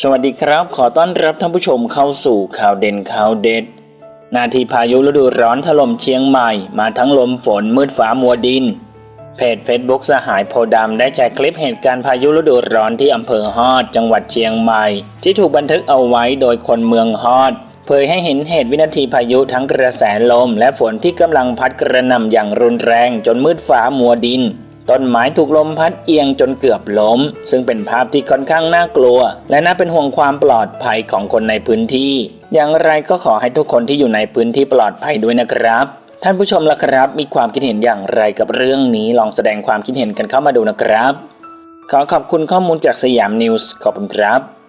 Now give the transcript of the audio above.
สวัสดีครับ ขอต้อนรับท่านผู้ชมเข้าสู่ข่าวเด่นข่าวเด็ด นาทีพายุฤดูร้อนถล่มเชียงใหม่ มาทั้งลมฝนมืดฟ้ามัวดิน เพจ Facebook สหายโพดำได้แชร์คลิปเหตุการณ์พายุฤดูร้อนที่อำเภอฮอด จังหวัดเชียงใหม่ ที่ถูกบันทึกเอาไว้โดยคนเมืองฮอด เผยให้เห็นเหตุวินาทีพายุทั้งกระแสลม และฝนที่กำลังพัดกระหน่ำอย่างรุนแรงจนมืดฟ้ามัวดิน ต้นไม้ถูกลมพัดเอียงจนเกือบล้ม ซึ่งเป็นภาพที่ค่อนข้างน่ากลัว และน่าเป็นห่วงความปลอดภัยของคนในพื้นที่ อย่างไรก็ขอให้ทุกคนที่อยู่ในพื้นที่ปลอดภัยด้วยนะครับท่านผู้ชมล่ะครับ มีความคิดเห็นอย่างไรกับเรื่องนี้ลองแสดงความคิดเห็นกันเข้ามาดูนะครับ ขอขอบคุณข้อมูลจากสยามนิวส์ขอบคุณครับ